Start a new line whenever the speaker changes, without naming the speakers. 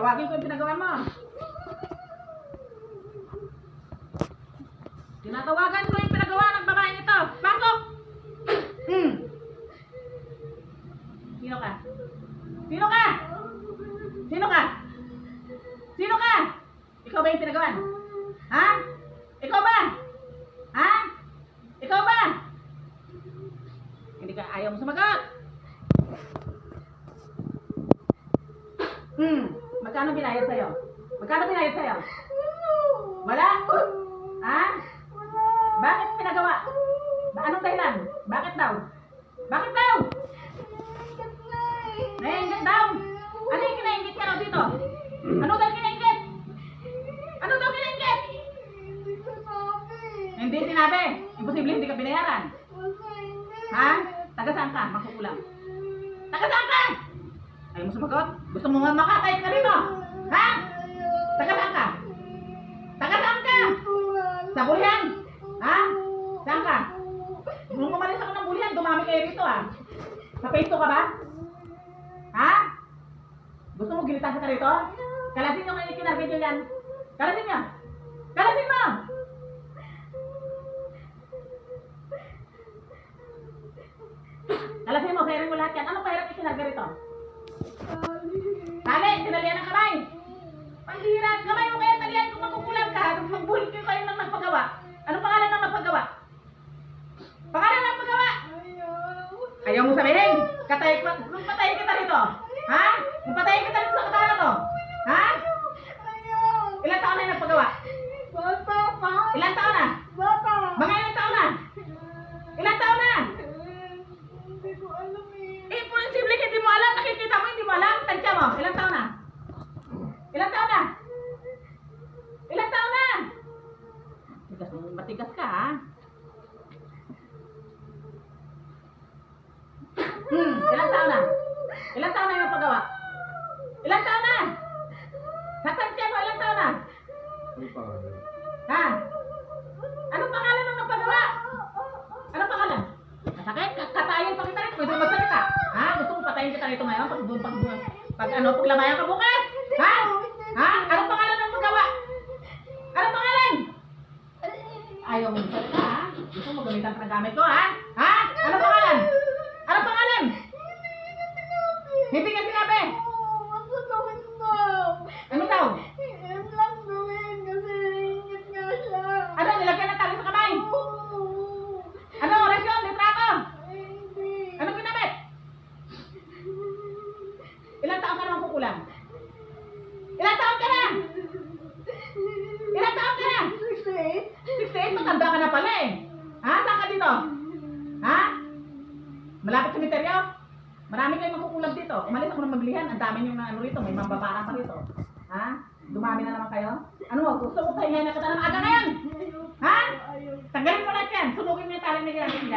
Tawagin ko yung pinagawa mo. Tinatawagan ko yung pinagawa ng babaeng ito. Pasok! Hmm. Sino ka? Sino ka? Sino ka? Sino ka? Ikaw ba yung pinagawan? Ha? Ikaw ba? Ha? Ikaw ba? Hindi ka ayaw mo sumagot. Hmm. Magkano binayad sa'yo? Magkano binayad sa'yo? Wala? Ha? Bakit pinagawa? Ba anong dahilan? Bakit daw? Bakit daw? Nainggit daw? Ano yung kinainggit ka raw dito? Ano daw kinainggit? Ano daw kinainggit? Hindi sinabi. Imposible hindi ka binayaran. Ha? Taga saan ka? Makukulang. Taga saan ka? Ayaw mo sumagot? Gusto mo nga makakait ka rito? Ha? Taga saan ka? Taga saan ka? Sa bulihan? Ha? Saan ka? Nung umalis ako ng bulihan, dumami kayo rito ah. Sa Facebook ka ba? Ha? Gusto mo gilitan ka rito? Kalasin nyo kayo kinarvidyo yan. Kalasin nyo. Kalasin mo! Kalasin mo, kairin mo lahat yan. Anong pahirap ikinarga rito? Tali, tinalian ng kamay. Panghira, kamay mo kaya talian kung makukulang ka. Magbulit kayo kayo ng nagpagawa. Anong pangalan ng nagpagawa? Pangalan ng nagpagawa? Ayaw mo sabihin? Katay, patayin kita rito. Ha? Patayin kita rito sa katawan na to. Ha? Ilan taon na yung nagpagawa? Ilan taon na? Mga ilan taon na? Ilan taon na? Eh, posible hindi mo alam. Nakikita mo, hindi mo alam. Tansya mo. Ilan taon na? Ilan taon na? Ilan taon na? Matigas, ka, ha? Hmm, ilan taon na? Ilan taon na yung paggawa? Ilan taon na? Sa tansya mo, ilan taon na? Ha? Anong pangalan ng nagpagawa? Anong pangalan? Masakit? Ka- Katayin pa kita rin. Pwede mo magsalita. Ha? Gusto mo patayin kita rito ngayon? Pag, pag, pag, pag ano, paglamayan ka bukas? Ha? Ha? Anong pangalan ng magawa? Anong pangalan? Mo magsalita, ha? Gusto mo gamitan ka ng gamit ko, ha? Ha? Anong pangalan? Anong pangalan? Hindi ka sinabi. Ano daw? Ano? Nilagyan ng tali sa kamay? Ano? Orasyon? Litrato? Anong ginamit? Ilang taon ka naman kukulang? Ilang taon ka na? Ilang taon ka na? 68, matanda ka na pala eh. Ha? Saan ka dito? Ha? Malapit cemeteryo? Marami kayong makukulang dito. Umalis ako ng maglihan. Ang dami yung na ano rito. May mambabara pa rito. Ha? Dumami na naman kayo? Ano mo? Gusto mo kayo na kita ng aga ngayon? Ha? Tanggalin mo lahat yan. Sunugin mo yung tali na ginagawa.